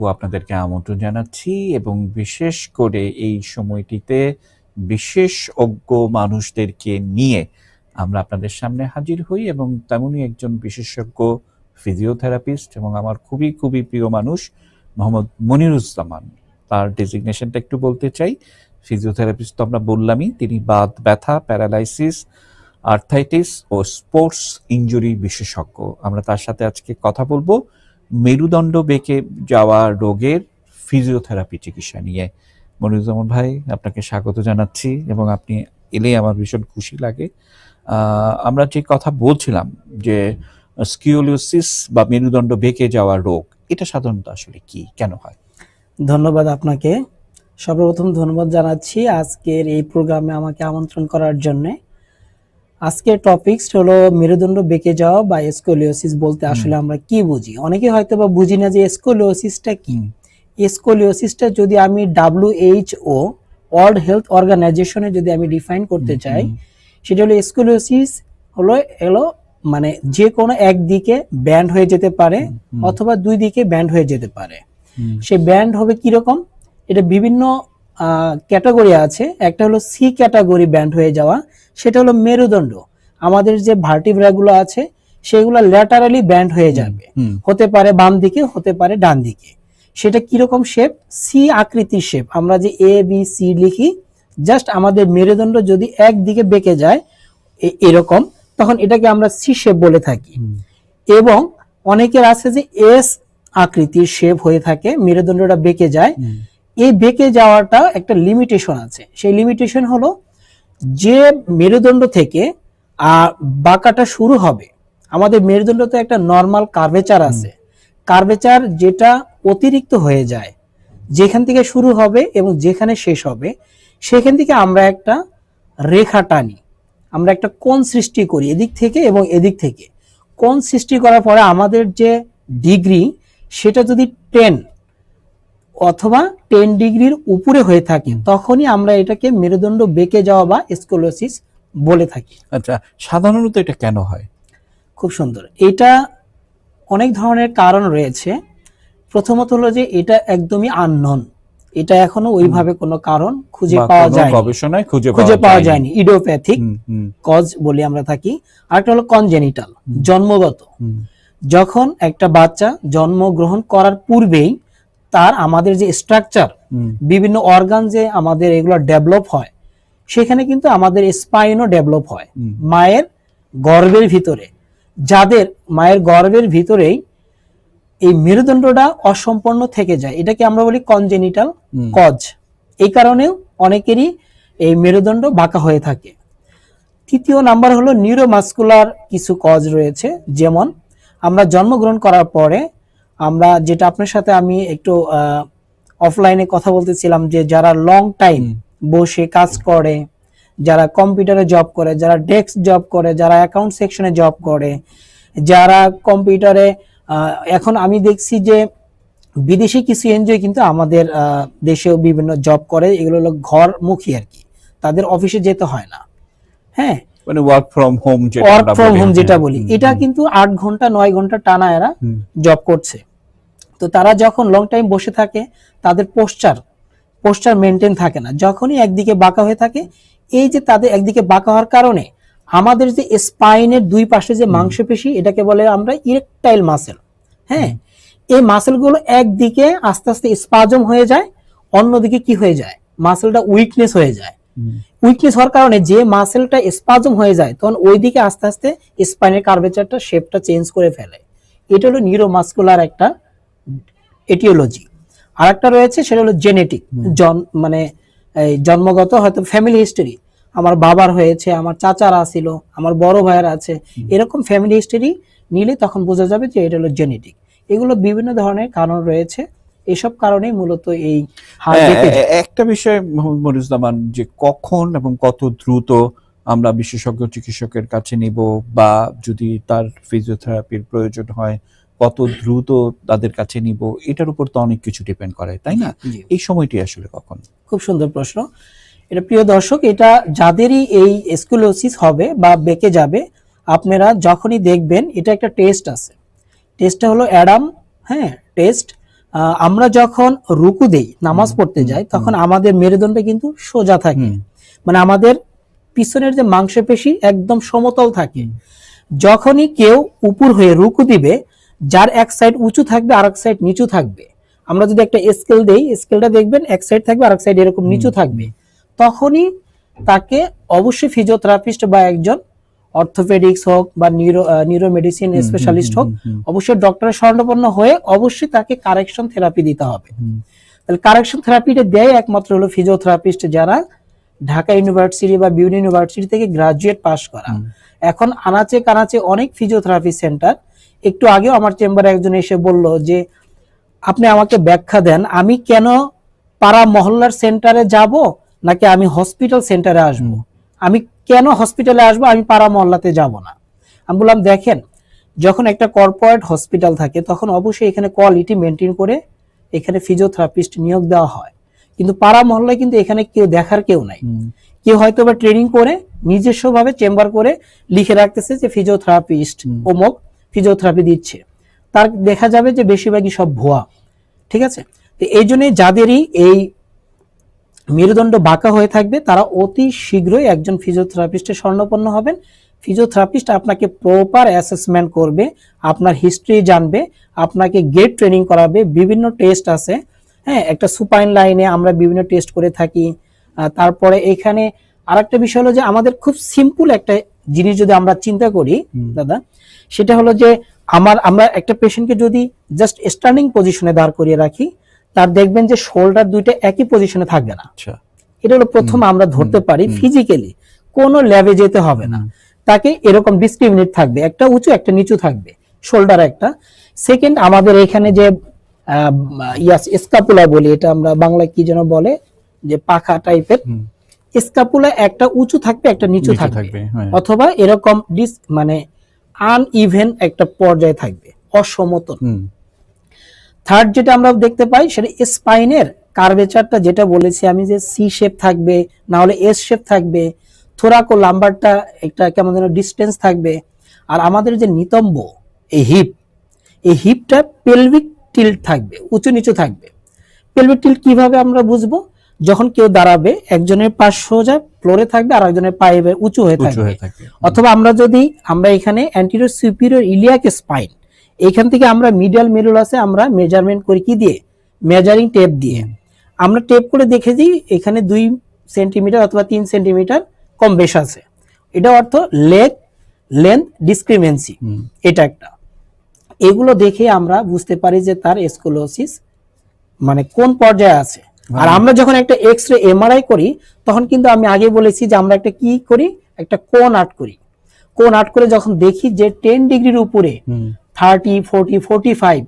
ও আপনাদেরকে আমন্ত্রণ জানাচ্ছি এবং বিশেষ করে এই সময়টিতে বিশেষ অজ্ঞ মানুষদেরকে নিয়ে আমরা আপনাদের সামনে হাজির হই এবং তেমনই একজন বিশেষজ্ঞ ফিজিওথেরাপিস্ট এবং আমার খুবই খুবই প্রিয় মানুষ মোহাম্মদ মনিরুজ্জামান। তার ডেজিগনেশনটা একটু বলতে চাই। ফিজিওথেরাপিস্ট তো আমরা বললামই, তিনি বাত, ব্যথা প্যারালাইসিস আর্থাইটিস ও স্পোর্টস ইনজুরি বিশেষজ্ঞ। আমরা তার সাথে আজকে কথা বলব। মেরুদণ্ড বেঁকে যাওয়া রোগের ফিজিওথেরাপি চিকিৎসা নিয়ে। মনিরুজ্জামান ভাই, আপনাকে স্বাগত জানাচ্ছি এবং আপনি এলে আমার ভীষণ খুশি লাগে। আমরা যে কথা বলছিলাম যে স্কিওলিওসিস বা মেরুদণ্ড বেঁকে যাওয়া রোগ, এটা সাধারণত আসলে কি? কেন হয়? ধন্যবাদ আপনাকে। সর্বপ্রথম ধন্যবাদ জানাচ্ছি আজকের এই প্রোগ্রামে আমাকে আমন্ত্রণ করার জন্য। আজকের টপিকস হলো মেরুদণ্ড বেঁকে যাওয়া বা স্কোলিওসিস বলতে আসলে আমরা কি বুঝি? অনেকে হয়তো বা বুঝি না যে স্কোলিওসিসটা কি? স্কোলিওসিসটা যদি আমি ডাব্লিউএইচও ওয়ার্ল্ড হেলথ অর্গানাইজেশনে যদি আমি ডিফাইন করতে চাই সেটা হলো স্কোলিওসিস হলো এলো মানে যে কোনো একদিকে ব্যান্ড হয়ে যেতে পারে অথবা দুই দিকে ব্যান্ড হয়ে যেতে পারে। সেই ব্যান্ড হবে কীরকম? এটা বিভিন্ন ক্যাটাগরি আছে। একটা হলো সি ক্যাটাগরি ব্যান্ড হয়ে যাওয়া সেটা হলো মেরুদণ্ড। আমাদের যে ভার্টিব্রাগুলো আছে সেগুলো ল্যাটারালি ব্যান্ড হয়ে যাবে। হতে পারে বাম দিকে হতে পারে ডান দিকে। সেটা কীরকম শেপ সি আকৃতির শেপ আমরা যে এ বি সি লিখি জাস্ট আমাদের মেরুদণ্ড যদি একদিকে বেঁকে যায় এরকম তখন এটাকে আমরা সি শেপ বলে থাকি। এবং অনেকের আছে যে এস আকৃতির শেপ হয়ে থাকে মেরুদণ্ডটা বেঁকে যায়। এই বেঁকে যাওয়াটা একটা লিমিটেশন আছে। সেই লিমিটেশন হলো যে মেরুদণ্ড থেকে বাঁকাটা শুরু হবে আমাদের মেরুদণ্ড তো একটা নর্মাল কার্ভেচার আছে। কার্ভেচার যেটা অতিরিক্ত হয়ে যায় যেখান থেকে শুরু হবে এবং যেখানে শেষ হবে সেখান থেকে আমরা একটা রেখা টানি। আমরা একটা কোণ সৃষ্টি করি এদিক থেকে এবং এদিক থেকে। কোণ সৃষ্টি করার পরে আমাদের যে ডিগ্রি সেটা যদি টেন অথবা টেন ডিগ্রির উপরে হয়ে থাকে তখনই আমরা এটাকে মেরুদণ্ড বেঁকে যাওয়া বা স্কোলোসিস বলে থাকি। আচ্ছা সাধারণত এটা কেন হয়? খুব সুন্দর। এটা অনেক ধরনের কারণ রয়েছে। প্রথমত হলো যে এটা একদমই আননন এটা এখনও ওইভাবে কোনো কারণ খুঁজে পাওয়া যায় গবেষণায় খুঁজে খুঁজে পাওয়া যায়নি। ইডিওপ্যাথিক হুম, কজ বলি আমরা থাকি। আরেকটা হলো কনজেনিটাল জন্মগত। যখন একটা বাচ্চা জন্মগ্রহণ করার পূর্বেই তার আমাদের যে স্ট্রাকচার বিভিন্ন অর্গান যে আমাদের এগুলো ডেভেলপ হয় সেখানে কিন্তু আমাদের স্পাইনও ডেভেলপ হয় মায়ের গর্ভের ভিতরে। যাদের মায়ের গর্ভের ভিতরেই এই মেরুদণ্ডটা অসম্পন্ন থেকে যায় এটাকে আমরা বলি কনজেনিটাল কজ এই কারণেও অনেকেরই এই মেরুদণ্ড বাঁকা হয়ে থাকে। তৃতীয় নাম্বার হলো নিউরোমাস্কুলার কিছু কজ রয়েছে যেমন আমরা জন্মগ্রহণ করার পরে আমরা যেটা আপনার সাথে আমি একটু অফলাইনে কথা বলতেছিলাম যে যারা লং টাইম বসে কাজ করে যারা কম্পিউটারে জব করে যারা ডেস্ক জব করে যারা অ্যাকাউন্ট সেকশনে জব করে যারা কম্পিউটারে এখন আমি দেখছি যে বিদেশি কিছু এনজিও কিন্তু আমাদের দেশেও বিভিন্ন জব করে এগুলো হলো ঘরমুখী আর কি। তাদের অফিসে যেতে হয় না। হ্যাঁ? মানে ওয়ার্ক ফ্রম হোম যেটা ওয়ার্ক ফ্রম হোম যেটা বলি। এটা কিন্তু আট ঘণ্টা নয় ঘণ্টা টানা এরা জব করছে। তো তারা যখন লং টাইম বসে থাকে তাদের পোস্টার পোস্টার মেনটেন থাকে না। যখনই একদিকে বাঁকা হয়ে থাকে এই যে তাদের একদিকে বাঁকা হওয়ার কারণে আমাদের যে স্পাইনের দুই পাশে যে মাংসপেশি এটাকে বলে আমরা ইরেকটাইল মাসেল হ্যাঁ? এই মাসেলগুলো একদিকে আস্তে আস্তে স্পাজম হয়ে যায় অন্যদিকে কি হয়ে যায়? মাসেলটা উইকনেস হয়ে যায়। উইকনেস হওয়ার কারণে যে মাসেলটা স্পাজম হয়ে যায় তখন ওইদিকে আস্তে আস্তে স্পাইনের কার্ভেচারটা শেপটা চেঞ্জ করে ফেলে। এটা হলো নিউরোমাস্কুলার একটা এটিওলজি। আর একটা রয়েছে সেটা হলো জেনেটিক। জন মানে জন্মগত হয়তো ফ্যামিলি হিস্টোরি আমার বাবার হয়েছে আমার চাচার আছিল আমার বড় ভাইয়ের আছে এরকম ফ্যামিলি হিস্টোরি নিলে তখন বোঝা যাবে যে এটা হলো জেনেটিক। এগুলো বিভিন্ন ধরনের কারণ রয়েছে। এসব কারণেই মূলত এই হ্যাঁ, একটা বিষয় মোহাম্মদ মনিরুজ্জামান যে কখন এবং কত দ্রুত আমরা বিশেষজ্ঞ চিকিৎসকের কাছে নিব বা যদি তার ফিজিওথেরাপির প্রয়োজন হয় কত দ্রুত তাদের কাছে নিব এটার উপর তো অনেক কিছু ডিপেন্ড করে তাই না? এই সময়টি আসলে কখন? খুব সুন্দর প্রশ্ন। এটা প্রিয় দর্শক এটা যাদেরই এই স্কুলোসিস হবে বা বেঁকে যাবে আপনারা যখনই দেখবেন এটা একটা টেস্ট আছে। টেস্টটা হলো অ্যাডাম হ্যাঁ টেস্ট আমরা যখন রুকু দেই নামাজ পড়তে যাই তখন আমাদের মেরুদণ্ড কিন্তু সোজা থাকে। মানে আমাদের পিছনের যে মাংসপেশি একদম সমতল থাকে। যখনই কেউ উপর হয়ে রুকু দিবে যার এক সাইড উঁচু থাকবে আর এক সাইড নিচু থাকবে। আমরা যদি একটা স্কেল দেই স্কেলটা দেখবেন এক সাইড থাকবে আর এক সাইড এরকম নিচু থাকবে। তখনই তাকে অবশ্যই ফিজিওথেরাপিস্ট বা একজন অর্থোপেডিক্স হোক বা নিউরো নিউরোমেডিসিন স্পেশালিস্ট হোক অবশ্যই ডক্টরের স্বর্ণপন্ন হয়ে অবশ্যই তাকে কারেকশন থেরাপি দিতে হবে। তাহলে কারেকশন থেরাপিটা দেয় একমাত্র হলো ফিজিওথেরাপিস্ট যারা ঢাকা ইউনিভার্সিটি বা বিভিন্ন ইউনিভার্সিটি থেকে গ্রাজুয়েট পাস করা। এখন আনাচে কানাচে অনেক ফিজিওথেরাপি সেন্টার একটু আগেও আমার চেম্বারে একজন এসে বলল যে আপনি আমাকে ব্যাখ্যা দেন আমি কেন পাড়া মহল্লার সেন্টারে যাব নাকি আমি হসপিটাল সেন্টারে আসব? আমি কেন হসপিটালে আসব? আমি পাড়া মহল্লাতে যাব না। আমি বললাম দেখেন যখন একটা কর্পোরেট হসপিটাল থাকে তখন অবশ্যই এখানে কোয়ালিটি মেনটেন করে এখানে ফিজিওথেরাপিস্ট নিয়োগ দেওয়া হয়। কিন্তু পাড়া মহল্লায় কিন্তু এখানে কেউ দেখার কেউ নাই। কেউ হয়তো বা ট্রেনিং করে নিজস্ব ভাবে চেম্বার করে লিখে রাখতেছে যে ফিজিওথেরাপিস্ট অমুক ফিজিওথেরাপি দিচ্ছে তার দেখা যাবে যে বেশিরভাগই সব ভুয়া ঠিক আছে? তো এই জন্য যাদেরই এই মেরুদণ্ড বাঁকা হয়ে থাকবে তারা অতি শীঘ্রই একজন ফিজিওথেরাপিস্টের স্বর্ণপন্ন হবেন। ফিজিওথেরাপিস্ট আপনাকে প্রপার অ্যাসেসমেন্ট করবে আপনার হিস্ট্রি জানবে আপনাকে গেট ট্রেনিং করাবে বিভিন্ন টেস্ট আছে। হ্যাঁ একটা সুপাইন লাইনে আমরা বিভিন্ন টেস্ট করে থাকি। তারপরে এখানে আরেকটা বিষয় হলো যে আমাদের খুব সিম্পল একটা জিনিস যদি আমরা চিন্তা করি দাদা সেটা হলো যে আমার আমরা একটা পেশেন্টকে যদি জাস্ট স্ট্যান্ডিং পজিশনে দাঁড় করিয়ে রাখি তার দেখবেন যে শোল্ডার দুইটা একই পজিশনে থাকবে না। আচ্ছা। এটা হলো প্রথম আমরা ধরতে পারি ফিজিক্যালি কোনো ল্যাবে যেতে হবে না। তাকে এরকম ডিসক্রিমিনেট থাকবে একটা উঁচু একটা নিচু থাকবে শোল্ডার একটা। সেকেন্ড আমাদের এখানে যে ইয়াস স্কাপুলা বলি এটা আমরা বাংলায় কি যেন বলে যে পাখা টাইপের। স্কাপুলা একটা উঁচু থাকবে একটা নিচু থাকবে। থাকবে, হ্যাঁ। অথবা এরকম ডিস মানে আনইভেন একটা পর্যায়ে থাকবে অসমতল। থার্ড যেটা আমরা দেখতে পাই সেটা স্পাইনের কার্ভেচারটা যেটা বলেছি আমি যে সি শেপ থাকবে না হলে এস শেপ থাকবে থোরাকো লাম্বারটা একটা কেমন যেন ডিস্টেন্স থাকবে। আর আমাদের যে নিতম্ব এই হিপ এই হিপটা পেলভিক টিল্ট থাকবে উঁচু নিচু থাকবে। পেলভিক টিল্ট কীভাবে আমরা বুঝব? যখন কেউ দাঁড়াবে একজনের পা সোজা ফ্লোরে থাকবে আর একজনের উঁচু হয়ে উঁচু থাকবে। হয়ে থাকবে অথবা আমরা যদি আমরা এখানে অ্যান্টিরিয়র সুপিরিয়র ইলিয়াক স্পাইন এখান থেকে আমরা মিডিয়াল মেরুলাসে আমরা মেজারমেন্ট করি কি দিয়ে? মেজারিং টেপ দিয়ে। আমরা টেপ করে দেখে দিই এখানে দুই সেন্টিমিটার অথবা তিন সেন্টিমিটার কম বেশ আছে। এটা অর্থ লেগ লেন্থ ডিসক্রিমেন্সি এটা একটা। এগুলো দেখে আমরা বুঝতে পারি যে তার এসকুলোসিস মানে কোন পর্যায়ে আছে। আর আমরা যখন একটা এক্স রে এমআরআই করি তখন কিন্তু আমি আগে বলেছি যে আমরা একটা কি করি? একটা কোন আর্ট করি। কোন আর্ট করে যখন দেখি যে টেন ডিগ্রির উপরে থার্টি ফোর্টি ফোর্টি ফাইভ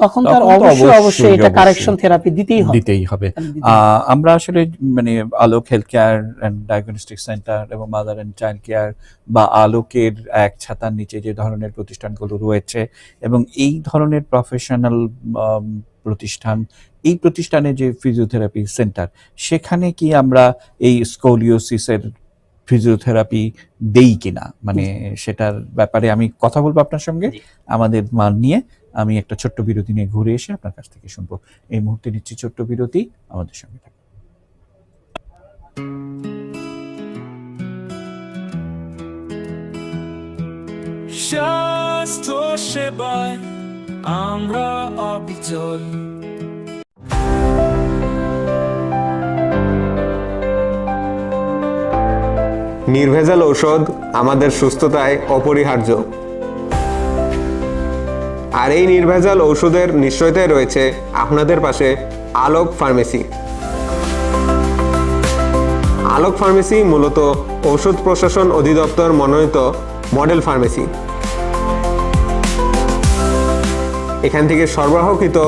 তখন তার অবশ্যই অবশ্যই, অবশ্যই এটা কারেকশন থেরাপি দিতেই হবে। দিতেই হবে। আহ, আমরা আসলে মানে Alok health care and diagnostic centre এবং মাদার চাইল্ড কেয়ার বা আলোকের এক ছাতার নিচে যে ধরনের প্রতিষ্ঠানগুলো রয়েছে এবং এই ধরনের প্রফেশনাল প্রতিষ্ঠান এই প্রতিষ্ঠানে যে ফিজিওথেরাপি সেন্টার সেখানে কি আমরা এই স্কোলিওসিসের ফিজিওথেরাপি দেই কিনা? মানে সেটার ব্যাপারে আমি কথা বলব আপনার সঙ্গে আমাদের মান নিয়ে। আমি একটা ছোট্ট বিরতি নিয়ে ঘুরে এসে আপনার কাছ থেকে শুনব। এই মুহূর্তে নিচ্ছি ছোট্ট বিরতি আমাদের সঙ্গে থাকুন। স্বাস্থ্য সেবায় আমরা অবিচল। নির্ভেজাল ঔষধ আমাদের সুস্থতায় অপরিহার্য। আর এই নির্ভেজাল ঔষধের নিশ্চয়তায় রয়েছে আপনাদের পাশে আলোক ফার্মেসি। আলোক ফার্মেসি মূলত ঔষধ প্রশাসন অধিদপ্তর মনোনীত মডেল ফার্মেসি। এখান থেকে সরবরাহকৃত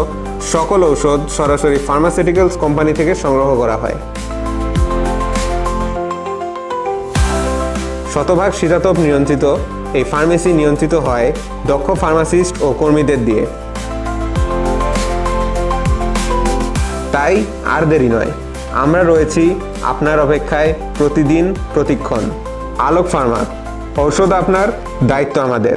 সকল ঔষধ সরাসরি ফার্মাসিউটিক্যালস কোম্পানি থেকে সংগ্রহ করা হয়। শতভাগ শীতাতপ নিয়ন্ত্রিত, এই ফার্মেসি নিয়ন্ত্রিত হয় দক্ষ ফার্মাসিস্ট ও কর্মীদের দিয়ে। তাই আর দেরি নয়, আমরা রয়েছি আপনার অপেক্ষায় প্রতিদিন প্রতিক্ষণ। আলোক ফার্মা, ঔষধ আপনার দায়িত্ব আমাদের।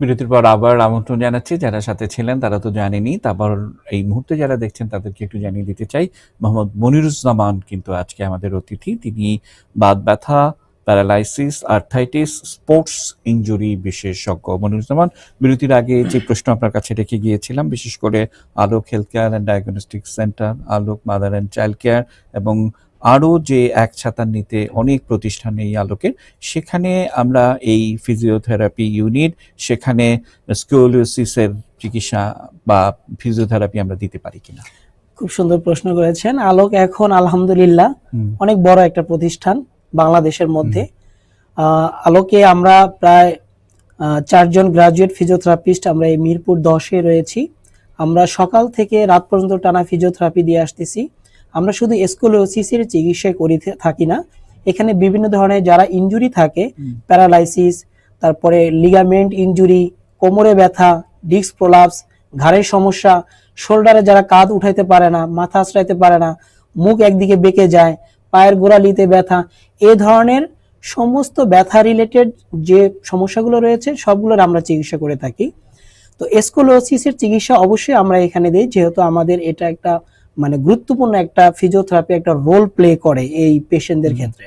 বিরতির পর আবার আমন্ত্রণ জানাচ্ছি। যারা সাথে ছিলেন, তারা তো জানেনি তারপর এই মুহূর্তে যারা দেখছেন, তাদেরকে একটু জানিয়ে দিতে চাই, মোহাম্মদ মনিরুজ্জামান কিন্তু আজকে আমাদের অতিথি। তিনি বাদ ব্যথা, প্যারালাইসিস, আর্থাইটিস, স্পোর্টস ইনজুরি বিশেষজ্ঞ। মনিরুজ্জামান, বিরতির আগে যে প্রশ্ন আপনার কাছে রেখে গিয়েছিলাম, বিশেষ করে Alok health care and diagnostic centre, Alok mother and child care এবং আরও যে এক ছাতার নিতে অনেক প্রতিষ্ঠান এই আলোকের সেখানে আমরা এই ফিজিওথেরাপি ইউনিট সেখানে স্কিওলিওসিসের চিকিৎসা বা ফিজিওথেরাপি আমরা দিতে পারি কিনা। খুব সুন্দর প্রশ্ন করেছেন। আলোক এখন আলহামদুলিল্লাহ অনেক বড় একটা প্রতিষ্ঠান বাংলাদেশের মধ্যে। আলোকে আমরা প্রায় চারজন গ্রাজুয়েট ফিজিওথেরাপিস্ট আমরা এই মিরপুর দশে রয়েছি। আমরা সকাল থেকে রাত পর্যন্ত টানা ফিজিওথেরাপি দিয়ে আসতেছি। আমরা শুধু স্কুলোসিসের চিকিৎসা করি থাকি না এখানে বিভিন্ন ধরনের যারা ইনজুরি থাকে প্যারালাইসিস তারপরে লিগামেন্ট ইনজুরি কোমরে ব্যথা ডিস্ক প্রলাপস ঘাড়ের সমস্যা শোল্ডারে যারা কাঁধ উঠাইতে পারে না মাথা আশ্রাইতে পারে না মুখ একদিকে বেঁকে যায় পায়ের গোড়ালিতে ব্যথা এ ধরনের সমস্ত ব্যথা রিলেটেড যে সমস্যাগুলো রয়েছে সবগুলোর আমরা চিকিৎসা করে থাকি। তো এসকোলোসিসের চিকিৎসা অবশ্যই আমরা এখানে দিই যেহেতু আমাদের এটা একটা মানে গুরুত্বপূর্ণ একটা ফিজিওথেরাপি একটা রোল প্লে করে এই পেশেন্টদের ক্ষেত্রে।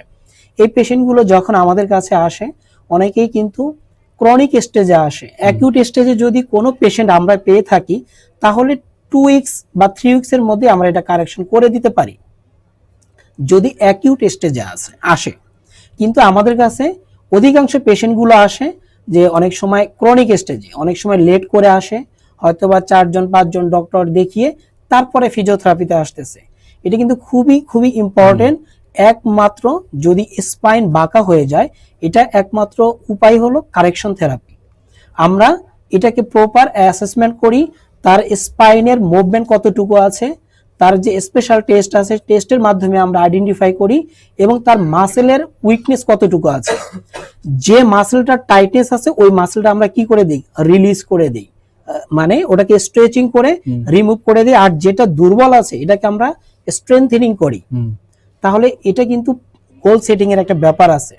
এই পেশেন্টগুলো যখন আমাদের কাছে আসে অনেকেই কিন্তু ক্রনিক স্টেজে আসে। অ্যাকিউট স্টেজে যদি কোনো পেশেন্ট আমরা পেয়ে থাকি তাহলে টু উইকস বা থ্রি উইকসের মধ্যে আমরা এটা কারেকশন করে দিতে পারি। যদি অ্যাকিউট স্টেজে আসে আসে। কিন্তু আমাদের কাছে অধিকাংশ পেশেন্টগুলো আসে যে অনেক সময় ক্রনিক স্টেজে অনেক সময় লেট করে আসে হয়তো বা চারজন পাঁচজন ডক্টর দেখিয়ে তারপরে ফিজিওথেরাপিতে আসতেছে। এটা কিন্তু খুবই খুবই ইম্পর্টেন্ট একমাত্র যদি স্পাইন বাঁকা হয়ে যায়, এটা একমাত্র উপায় হলো কারেকশন থেরাপি আমরা এটাকে প্রপার অ্যাসেসমেন্ট করি, তার স্পাইনের মুভমেন্ট কতটুকু আছে, তার যে স্পেশাল টেস্ট আছে টেস্টের মাধ্যমে আমরা আইডেন্টিফাই করি এবং তার মাসেলের উইকনেস কতটুকু আছে। যে মাসেলটা টাইটনেস আছে, ওই মাসেলটা আমরা কি করে দিই? রিলিজ করে দিই। মানে ওটাকে স্ট্রেচিং করে রিমুভ করে দিই আর যেটা দুর্বল আছে এটাকে আমরা স্ট্রেংথেনিং করি। তাহলে এটা কিন্তু গোল সেটিং এর একটা ব্যাপার আছে।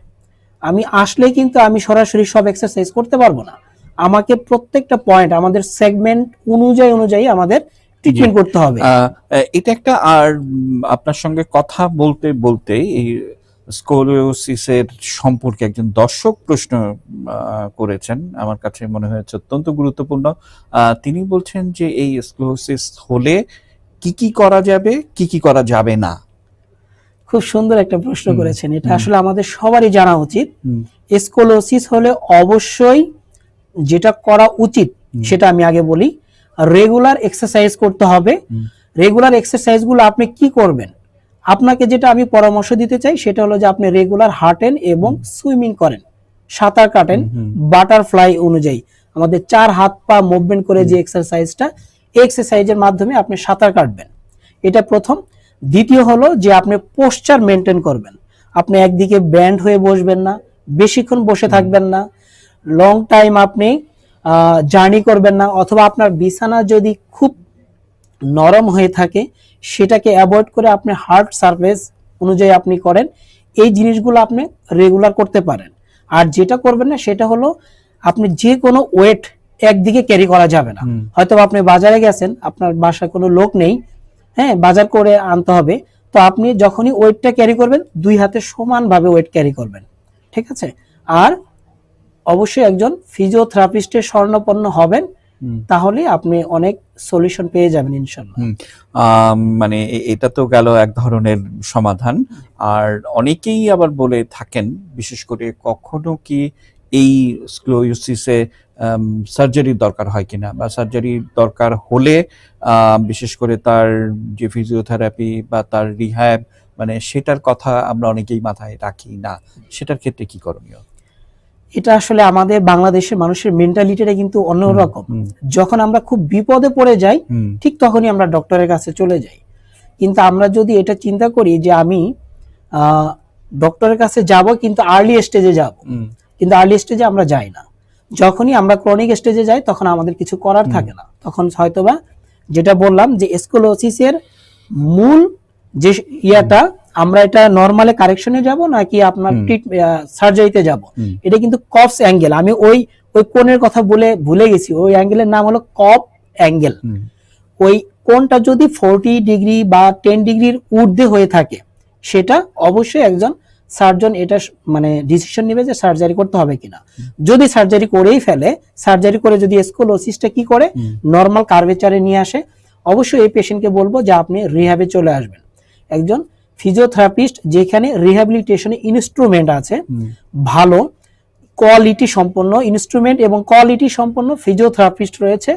আমি আসলে কিন্তু আমি সরাসরি সব এক্সারসাইজ করতে পারব না। আমাকে প্রত্যেকটা পয়েন্ট আমাদের সেগমেন্ট অনুযায়ী অনুযায়ী আমাদের ট্রিটমেন্ট করতে হবে। এটা একটা আর আপনার সঙ্গে কথা বলতে বলতে এই স্কোলিওসিসের সম্পর্কে একজন দর্শক প্রশ্ন করেছেন। আমার কাছে মনে হয়েছে অত্যন্ত গুরুত্বপূর্ণ। তিনি বলছেন যে এই স্কোলিওসিস হলে কি কি করা যাবে কি কি করা যাবে না? খুব সুন্দর একটা প্রশ্ন করেছেন। এটা আসলে আমাদের সবারই জানা উচিত। স্কোলোসিস হলে অবশ্যই যেটা করা উচিত সেটা আমি আগে বলি রেগুলার এক্সারসাইজ করতে হবে। রেগুলার এক্সারসাইজগুলো আপনি কি করবেন? আপনাকে যেটা আমি পরামর্শ দিতে চাই সেটা হলো যে আপনি রেগুলার হাঁটেন এবং সুইমিং করেন। সাঁতার কাটেন। বাটারফ্লাই অনুযায়ী। আমাদের চার হাত পা মুভমেন্ট করে যে এক্সারসাইজটা এক্সারসাইজের মাধ্যমে আপনি সাঁতার কাটবেন। এটা প্রথম। দ্বিতীয় হলো যে আপনি পোস্টার মেনটেন করবেন। আপনি একদিকে ব্যান্ড হয়ে বসবেন না বেশিক্ষণ বসে থাকবেন না। লং টাইম আপনি জার্নি করবেন না অথবা আপনার বিছানা যদি খুব নরম হয়ে থাকে সেটাকে অ্যাভয়েড করে আপনি হার্ড সারফেস অনুযায়ী আপনি করেন। এই জিনিসগুলো আপনি রেগুলার করতে পারেন। আর যেটা করবেন না সেটা হলো আপনি যে কোনো ওয়েট একদিকে ক্যারি করা যাবে না। হয়তো আপনি বাজারে গেছেন আপনার বাসায় কোনো লোক নেই হ্যাঁ বাজার করে আনতে হবে। তো আপনি যখনই ওয়েটটা ক্যারি করবেন দুই হাতে সমানভাবে ওয়েট ক্যারি করবেন। ঠিক আছে? আর অবশ্যই একজন ফিজিওথেরাপিস্টের স্বর্ণপন্ন হবেন। তাহলে আপনি অনেক সলিউশন পেয়ে যাবেন ইনশাল্লাহ মানে এটা তো গেল এক ধরনের সমাধান। আর অনেকেই আবার বলে থাকেন বিশেষ করে কখনো কি এই স্ক্লোয়োসিসে সার্জারির দরকার হয় কিনা? বা সার্জারি দরকার হলে বিশেষ করে তার যে ফিজিওথেরাপি বা তার রিহ্যাব মানে সেটার কথা আমরা অনেকেই মাথায় রাখি না। সেটার ক্ষেত্রে কি করণীয়? এটা আসলে আমাদের বাংলাদেশের মানুষের মেন্টালিটিটা কিন্তু অন্যরকম। যখন আমরা খুব বিপদে পড়ে যাই ঠিক তখনই আমরা ডক্টরের কাছে চলে যাই। কিন্তু আমরা যদি এটা চিন্তা করি যে আমি আহ, ডক্টরের কাছে যাব কিন্তু আর্লি স্টেজে যাব। কিন্তু আর্লি স্টেজে আমরা যাই না। যখনই আমরা ক্রনিক স্টেজে যাই তখন আমাদের কিছু করার থাকে না। তখন হয়তোবা যেটা বললাম যে স্কোলোসিসের মূল যে ইয়াটা আমরা এটা নর্মালে কারেকশনে যাব নাকি আপনার। সার্জারিতে যাব? এটা কিন্তু কপস অ্যাঙ্গেল আমি ওই ওই কোণের কথা বলে ভুলে গেছি। ওই অ্যাঙ্গেলের নাম হলো কপ অ্যাঙ্গেল ওই কোণটা যদি ফোরটি ডিগ্রি বা টেন ডিগ্রির ঊর্ধ্বে হয়ে থাকে সেটা অবশ্যই একজন সার্জন এটা মানে ডিসিশন নেবে যে সার্জারি করতে হবে কিনা। যদি সার্জারি করেই ফেলে সার্জারি করে যদি স্কোলোসিসটা কি করে। নর্মাল কার্ভেচারে নিয়ে আসে। অবশ্যই এই পেশেন্টকে বলব যে আপনি রিহ্যাবে চলে আসবেন। একজন ফিজিওথেরাপিস্ট যেখানে রিহ্যাবিলিটেশনে ইনস্ট্রুমেন্ট আছে। ভালো কোয়ালিটি সম্পন্ন ইনস্ট্রুমেন্ট এবং কোয়ালিটি সম্পন্ন ফিজিওথেরাপিস্ট রয়েছে।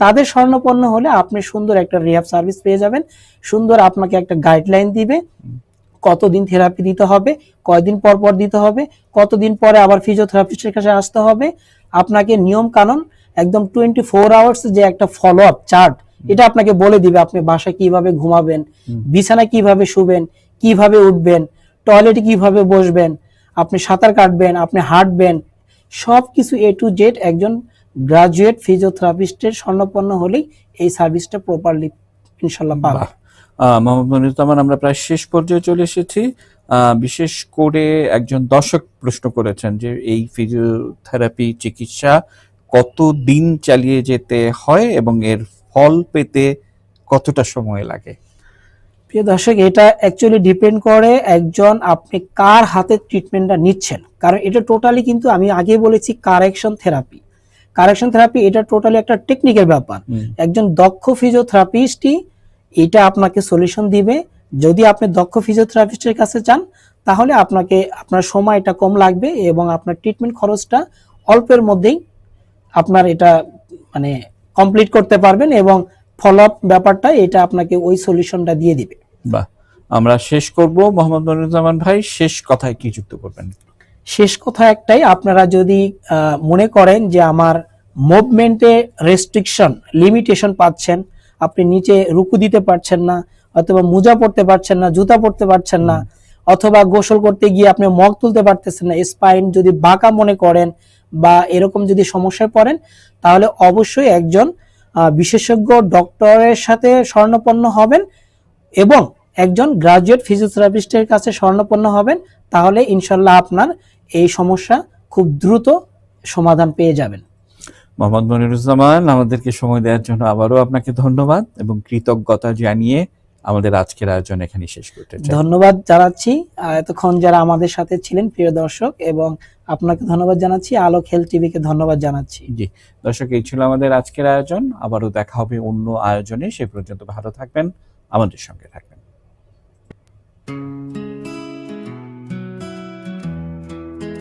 তাদের স্বর্ণপন্ন হলে আপনি সুন্দর একটা রিহ্যাব সার্ভিস পেয়ে যাবেন। সুন্দর আপনাকে একটা গাইডলাইন দিবে। কতদিন থেরাপি দিতে হবে কয়দিন পর পর দিতে হবে কতদিন পরে আবার ফিজিওথেরাপিস্টের কাছে আসতে হবে। আপনাকে নিয়ম কানুন একদম টোয়েন্টি ফোর আওয়ার্স যে একটা ফলো আপ চার্ট এটা আপনাকে বলে দিবে আপনি বাসায় কীভাবে ঘুমাবেন বিছানায় কীভাবে শুবেন কীভাবে উঠবেন টয়লেটে কীভাবে বসবেন আপনি সাঁতার কাটবেন আপনি হাঁটবেন সব কিছু এ টু জেড একজন গ্রাজুয়েট ফিজিওথেরাপিস্টের স্বর্ণপন্ন হলেই এই সার্ভিসটা প্রপারলি ইনশাল্লাহ পাবে বাহ। আহ, মোহাম্মদ মনিরুজ্জামান আমরা প্রায় শেষ পর্যায়ে চলে এসেছি। আহ, বিশেষ করে একজন দর্শক প্রশ্ন করেছেন যে এই ফিজিওথেরাপি চিকিৎসা কত দিন চালিয়ে যেতে হয় এবং এর ফল পেতে কতটা সময় লাগে? প্রিয় দর্শক এটা অ্যাকচুয়ালি ডিপেন্ড করে একজন আপনি কার হাতে ট্রিটমেন্টটা নিচ্ছেন। কারণ এটা টোটালি কিন্তু আমি আগে বলেছি কারেকশন থেরাপি কারেকশন থেরাপি এটা টোটালি একটা টেকনিকের ব্যাপার। একজন দক্ষ ফিজিওথেরাপিস্টই এটা আপনাকে সলিউশন দিবে। যদি আপনি দক্ষ ফিজিওথেরাপিস্টের কাছে চান তাহলে আপনাকে আপনার সময়টা কম লাগবে এবং আপনার ট্রিটমেন্ট খরচটা অল্পের মধ্যেই আপনার এটা মানে কমপ্লিট করতে পারবেন এবং ফলো আপ ব্যাপারটা এটা আপনাকে ওই সলিউশনটা দিয়ে দিবে। বাহ আমরা শেষ করব। মোহাম্মদ মনিরুজ্জামান ভাই শেষ কথায় কি যুক্ত করবেন? শেষ কথা একটাই আপনারা যদি মনে করেন যে আমার মুভমেন্টে রেস্ট্রিকশন লিমিটেশন পাচ্ছেন আপনি নিচে রুকু দিতে পারছেন না অথবা মোজা পড়তে পারছেন না জুতা পড়তে পারছেন না অথবা গোসল করতে গিয়ে আপনি মগ তুলতে পারতেছেন না স্পাইন যদি বাঁকা মনে করেন বা এরকম যদি সমস্যায় পড়েন তাহলে অবশ্যই একজন বিশেষজ্ঞ ডক্টরের সাথে স্বর্ণপন্ন হবেন এবং একজন গ্রাজুয়েট ফিজিওথেরাপিস্টের কাছে স্বর্ণপন্ন হবেন, তাহলে ইনশাল্লাহ আপনার এই সমস্যা খুব দ্রুত সমাধান পেয়ে যাবেন। মোহাম্মদ মনিরুজ্জামান, আমাদেরকে সময় দেওয়ার জন্য আবারও আপনাকে ধন্যবাদ এবং কৃতজ্ঞতা জানিয়ে আমাদের আজকের আয়োজন এখানে শেষ করতে ধন্যবাদ জানাচ্ছি। এতক্ষণ যারা আমাদের সাথে ছিলেন প্রিয় দর্শক এবং আপনাকে ধন্যবাদ জানাচ্ছি আলোক হেলথ টিভিকে ধন্যবাদ জানাচ্ছি। জি দর্শক এই ছিল আমাদের আজকের আয়োজন। আবারও দেখা হবে অন্য আয়োজনে। সে পর্যন্ত ভালো থাকবেন আমাদের সঙ্গে থাকবেন।